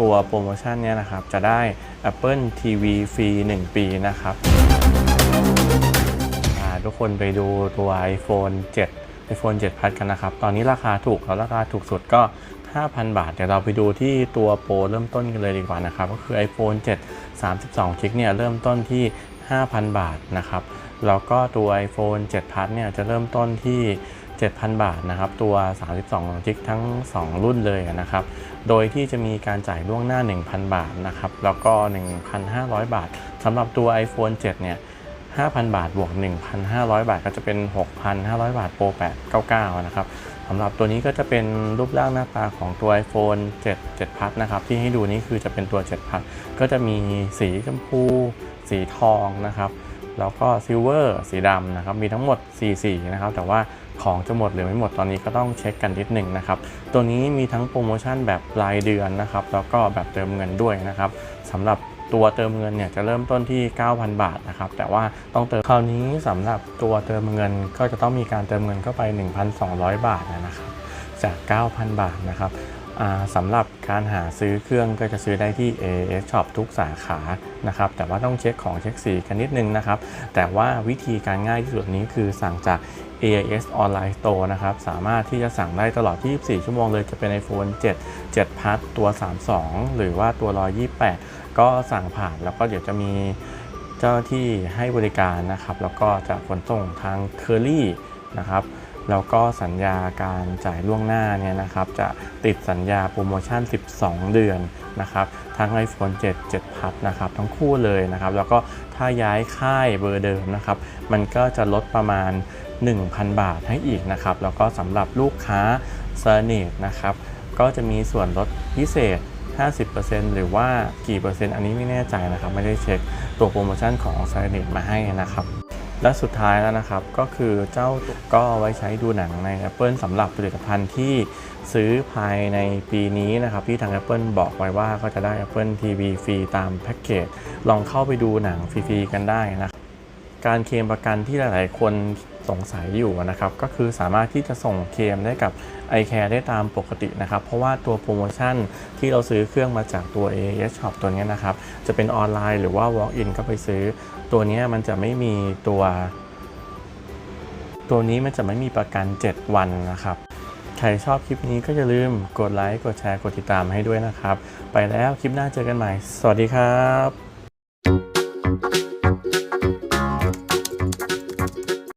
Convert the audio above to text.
ตัวโปรโมชั่นเนี้ยนะครับจะได้ Apple TV ฟรี 1 ปีนะครับทุกคนไปดูตัว iPhone 7 iPhone 7 Plus กันนะครับ ตอนนี้ราคาถูกแล้วราคาถูกสุดก็ 5,000 บาท เดี๋ยวเราไปดูที่ตัวโปรเริ่มต้นกันเลยดีกว่านะครับ ก็คือ iPhone 7 32 g b เนี่ยเริ่มต้นที่ 5,000 บาทนะครับ แล้วก็ตัว iPhone 7 Plus เนี่ยจะเริ่มต้นที่ 7,000 บาทนะครับตัว 32 g b ทั้ง 2 รุ่นเลยนะครับโดยที่จะมีการจ่ายล่วงหน้า 1,000 บาทนะครับแล้วก็ 1,500 บาทสำหรับตัว iPhone 7 เนี่ย 5,000 บาทบวก 1,500 บาทก็จะเป็น 6,500 บาท Pro 899 นะครับสำหรับตัวนี้ก็จะเป็นรูปร่างหน้าตาของตัว iPhone 7 7 Plus นะครับที่ให้ดูนี้คือจะเป็นตัว 7 Plus ก็จะมีสีชมพู สีทองนะครับแล้วก็ซิลเวอร์สีดำนะครับมีทั้งหมด4สีนะครับแต่ว่า ของจะหมดหรือไม่หมดตอนนี้ก็ต้องเช็คกันนิดหนึ่งนะครับ ตัวนี้มีทั้งโปรโมชั่นแบบรายเดือนนะครับ แล้วก็แบบเติมเงินด้วยนะครับสำหรับตัวเติมเงินเนี่ยจะเริ่มต้นที่ 9,000 บาทนะครับ แต่ว่าต้องเติมคราวนี้สำหรับตัวเติมเงินก็จะต้องมีการเติมเงินเข้าไป 1,200 บาทนะครับจาก 9,000 บาทนะครับ สำหรับการหาซื้อเครื่องก็จะซื้อได้ที่ AS Shop ทุกสาขานะครับแต่ว่าต้องเช็คของเช็คสีกันนิดนึงนะครับ แต่ว่าวิธีการง่ายที่สุดนี้คือสั่งจาก AIS Online Store นะครับ สามารถที่จะสั่งได้ตลอด 24 ชั่วโมงเลย จะเป็น iPhone 7 7 Plus ตัว 32 หรือว่าตัว 128 ก็สั่งผ่านแล้วก็เดี๋ยวจะมีเจ้าหน้าที่ให้บริการนะครับ แล้วก็จะขนส่งทาง Curly นะครับ แล้วก็สัญญาการจ่ายล่วงหน้าเนี่ยนะครับจะติดสัญญาโปรโมชั่น 12 เดือนนะครับทั้ง iPhone 7 7 Plus นะครับทั้งคู่เลยนะครับแล้วก็ถ้าย้ายค่ายเบอร์เดิมนะครับมันก็จะลดประมาณ 1,000 บาทให้อีกนะครับแล้วก็สำหรับลูกค้า s e r n e t นะครับก็จะมีส่วนลดพิเศษ 50%หรือว่ากี่เปอร์เซ็นต์อันนี้ไม่แน่ใจนะครับ ไม่ได้เช็คตัวโปรโมชั่นของ s e r n e t มาให้นะครับ และสุดท้ายแล้วนะครับก็คือเจ้าก็เอาไว้ใช้ดูหนังใน Apple สำหรับผลิตภัณฑ์ที่ซื้อภายในปีนี้นะครับที่ทาง Apple บอกไว้ว่าก็จะได้ Apple TV ฟรีตามแพ็กเกจลองเข้าไปดูหนังฟรีๆกันได้นะการเคลมประกันที่หลาย ๆ คน สงสัยอยู่นะครับก็คือสามารถที่จะส่งเคลมได้กับ iCare ได้ตามปกตินะครับ เพราะว่าตัวโปรโมชั่นที่เราซื้อเครื่องมาจากตัว AS Shop ตัวนี้นะครับ จะเป็นออนไลน์หรือว่า Walk in ก็ไปซื้อ ตัวนี้มันจะไม่มีตัว ตัวนี้มันจะไม่มีประกัน 7 วันนะครับ ใครชอบคลิปนี้ก็อย่าลืมกดไลค์ กดแชร์ กดติดตามให้ด้วยนะครับ ไปแล้วคลิปหน้าเจอกันใหม่ สวัสดีครับ